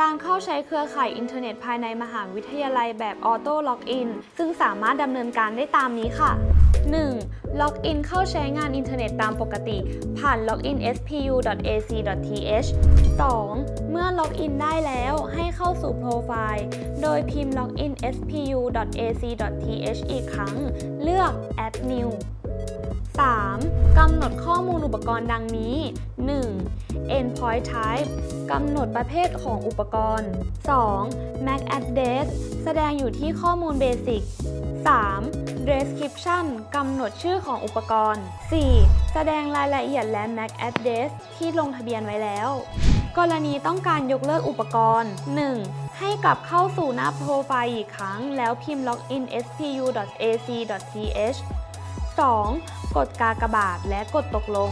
การเข้าใช้เครือข่ายอินเทอร์เน็ตภายในมหาวิทยาลัยแบบออโต้ล็อกอินซึ่งสามารถดำเนินการได้ตามนี้ค่ะ 1. ล็อกอินเข้าใช้งานอินเทอร์เน็ตตามปกติ ผ่าน login.spu.ac.th 2. เมื่อล็อกอินได้แล้วให้เข้าสู่โปรไฟล์ โดยพิมพ์ login.spu.ac.th อีกครั้ง เลือก add new 3. กำหนดข้อมูลอุปกรณ์ดังนี้ 1. endpoint type กำหนดประเภทของอุปกรณ์ 2. MAC address แสดงอยู่ที่ข้อมูลเบสิก 3. description กำหนดชื่อของอุปกรณ์ 4. แสดงรายละเอียดและ MAC address ที่ลงทะเบียนไว้แล้ว กรณีต้องการยกเลิกอุปกรณ์ 1. ให้กลับเข้าสู่หน้าโปรไฟล์อีกครั้ง แล้วพิมพ์ login spu.ac.th 2. กดกากบาทและกดตกลง